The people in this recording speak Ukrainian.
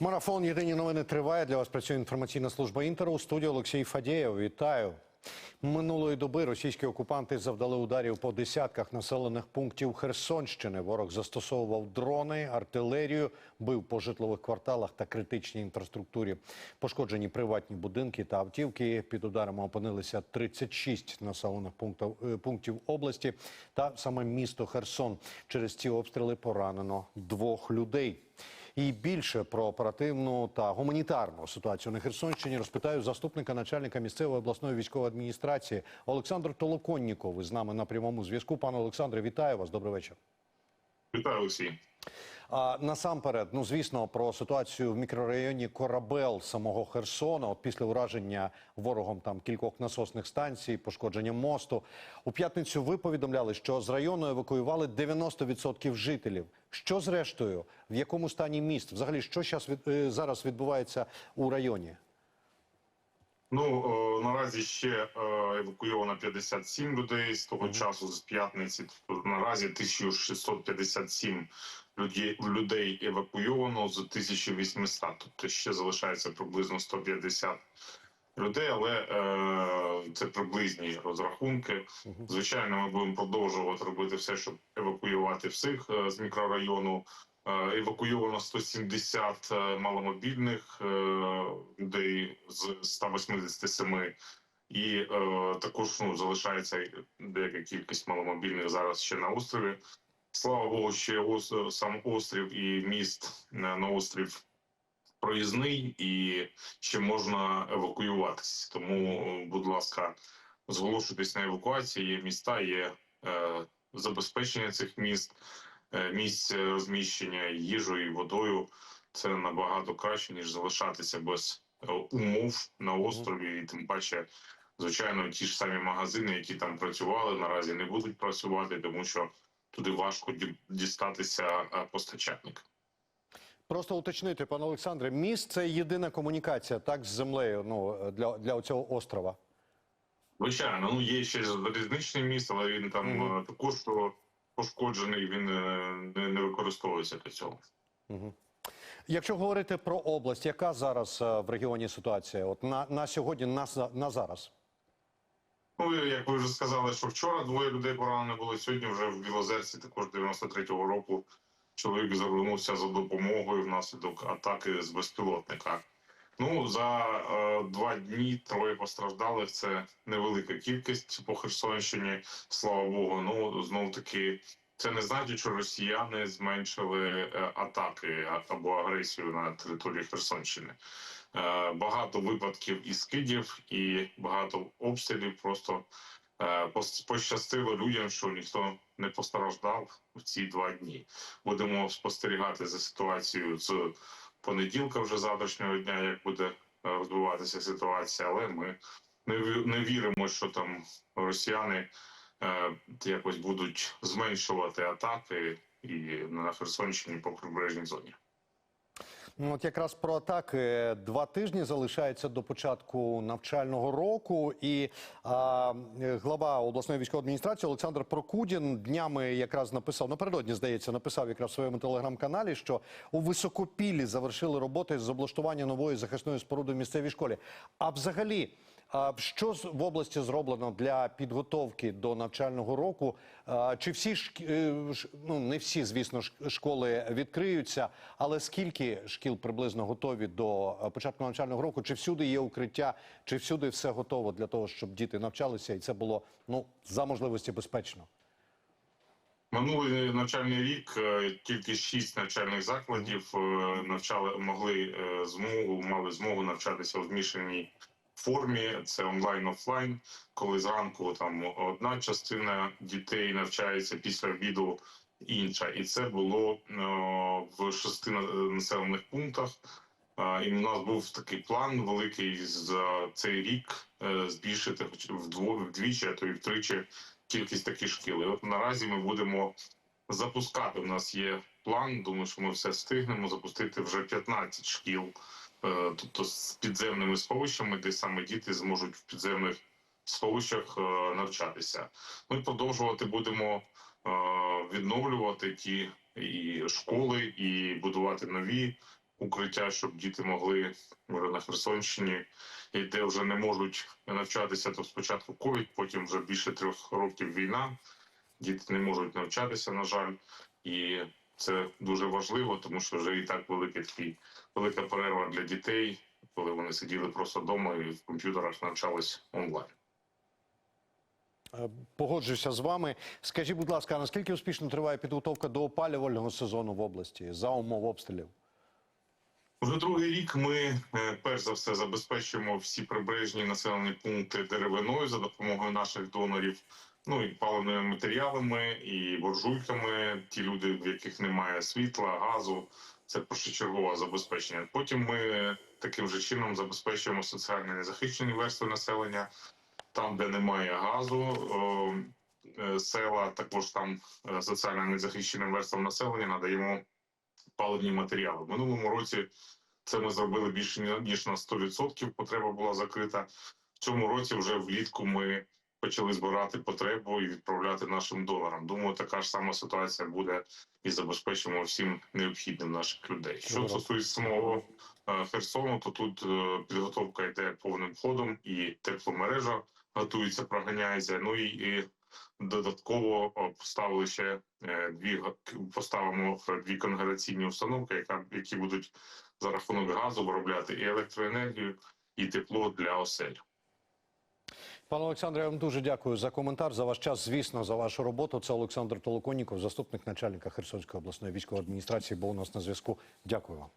Марафон Єдині новини триває. Для вас працює інформаційна служба інтеру. У студії Олексій Фадєєв. Вітаю. Минулої доби російські окупанти завдали ударів по десятках населених пунктів Херсонщини. Ворог застосовував дрони, артилерію, бив по житлових кварталах та критичній інфраструктурі. Пошкоджені приватні будинки та автівки. Під ударами опинилися 36 населених пунктів, е, пунктів області та саме місто Херсон. Через ці обстріли поранено двох людей. І більше про оперативну та гуманітарну ситуацію на Херсонщині розпитаю заступника начальника місцевої обласної військової адміністрації Олександр Толоконніков. З нами на прямому зв'язку. Пане Олександре, вітаю вас. Добрий вечір. Вітаю, Олексій. А насамперед, ну звісно, про ситуацію в мікрорайоні Корабел самого Херсона. От після ураження ворогом там кількох насосних станцій, пошкодження мосту. У п'ятницю ви повідомляли, що з району евакуювали 90% жителів. Що зрештою, в якому стані міст? Взагалі, що щас від, е, зараз відбувається у районі? Ну е, наразі ще е, евакуйовано 57 людей з того часу з п'ятниці. Наразі 1657 людей, людей евакуйовано з 1800. Тобто ще залишається приблизно 150 людей, але е, це приблизні розрахунки. Звичайно, ми будемо продовжувати робити все, щоб евакуювати всіх е, з мікрорайону. Е, Евакуйовано 170 е, маломобільних е, людей з 187. І е, також ну, залишається деяка кількість маломобільних зараз ще на острові. Слава Богу, ще ос, сам острів і міст на, на острів проїзний і ще можна евакуюватися. Тому, е, будь ласка, зголошуйтесь на евакуації. Є міста, є е, забезпечення цих міст, е, місць розміщення їжею і водою. Це набагато краще ніж залишатися без е, умов на острові, і тим паче. Звичайно, ті ж самі магазини, які там працювали, наразі не будуть працювати, тому що туди важко дістатися е, постачальника. Просто уточнити, пане Олександре, міст це єдина комунікація, так з землею. Ну для, для цього острова. Звичайно, ну є ще залізничний міст, але він там Мгм. е, також пошкоджений, він е, не, не використовується для цього. Якщо говорити про область, яка зараз в регіоні ситуація? От на, на сьогодні, на, на зараз. Ну як ви вже сказали, що вчора двоє людей поранені були. Сьогодні вже в Білозерці, також 93-го року. Чоловік звернувся за допомогою внаслідок атаки з безпілотника. Ну за е, два дні троє постраждалих. Це невелика кількість по Херсонщині. Слава Богу. Ну знов таки. Це не значить, що росіяни зменшили е, атаки або агресію на території Херсонщини. Е, багато випадків і скидів, і багато обстрілів. Просто е, пощастило людям, що ніхто не постраждав в ці два дні. Будемо спостерігати за ситуацією з понеділка, вже завтрашнього дня, як буде розвиватися ситуація. Але ми не, віримо, що там росіяни якось будуть зменшувати атаки і на Херсонщині по прибережній зоні. Ну, От якраз про атаки два тижні залишається до початку навчального року, і а, е, глава обласної військової адміністрації Олександр Прокудін днями якраз написав напередодні, здається, написав якраз в своєму телеграм-каналі, що у високопіллі завершили роботи з облаштування нової захисної споруди в місцевій школі. А взагалі. Що в області зроблено для підготовки до навчального року? Чи всі шк- е, ну не всі, звісно, школи відкриються, але скільки шкіл приблизно готові до е, початку навчального року? Чи всюди є укриття, чи всюди все готово для того, щоб діти навчалися, і це було ну за можливості безпечно? Минулий навчальний рік е, тільки шість навчальних закладів навчали, могли змогу, мали змогу навчатися у змішаній формі. Це онлайн офлайн, коли зранку там одна частина дітей навчається після обіду інша, і це було е, в шести населених пунктах. І у нас був такий план великий за цей рік е, збільшити хоч вдвічі, а то й втричі кількість таких шкіл. І от наразі ми будемо запускати. У нас є план. Думаю, що ми все встигнемо запустити вже 15 шкіл, тобто з підземними сховищами, де саме діти зможуть в підземних сховищах е, навчатися. Ми продовжувати будемо е, відновлювати ті і школи, і будувати нові. укриття, щоб діти могли може, на Херсонщині, і де вже не можуть навчатися, то спочатку ковід, потім вже більше трьох років війна. Діти не можуть навчатися, на жаль, і це дуже важливо, тому що вже і так великий такий велика перерва для дітей, коли вони сиділи просто вдома і в комп'ютерах навчались онлайн. Е, Погоджуюся з вами. Скажіть, будь ласка, наскільки успішно триває підготовка до опалювального сезону в області за умов обстрілів? Вже другий рік ми е, перш за все забезпечуємо всі прибережні населені пункти деревиною за допомогою наших донорів. Ну і паливними матеріалами, і буржуйками. Ті люди, в яких немає світла, газу, це першочергове забезпечення. Потім ми таким же чином забезпечуємо соціально незахищені верстви населення, там, де немає газу. е, Села також там е, соціально незахищеним верствам населення надаємо паливні матеріали. В минулому році це ми зробили більше ніж на 100%. Потреба була закрита. В цьому році вже влітку ми почали збирати потребу і відправляти нашим донорам. Думаю, така ж сама ситуація буде і забезпечимо всім необхідним наших людей. Що стосується самого е, Херсону, то тут е, підготовка йде повним ходом, і тепломережа готується, проганяється. Ну і, і додатково поставили ще е, дві поставимо е, дві конгрегаційні установки, яка які будуть за рахунок газу виробляти і електроенергію, і тепло для осель. Пане Олександре, я вам дуже дякую за коментар, за ваш час, звісно, за вашу роботу. Це Олександр Толоконніков, заступник начальника Херсонської обласної військової адміністрації, був у нас на зв'язку. Дякую вам.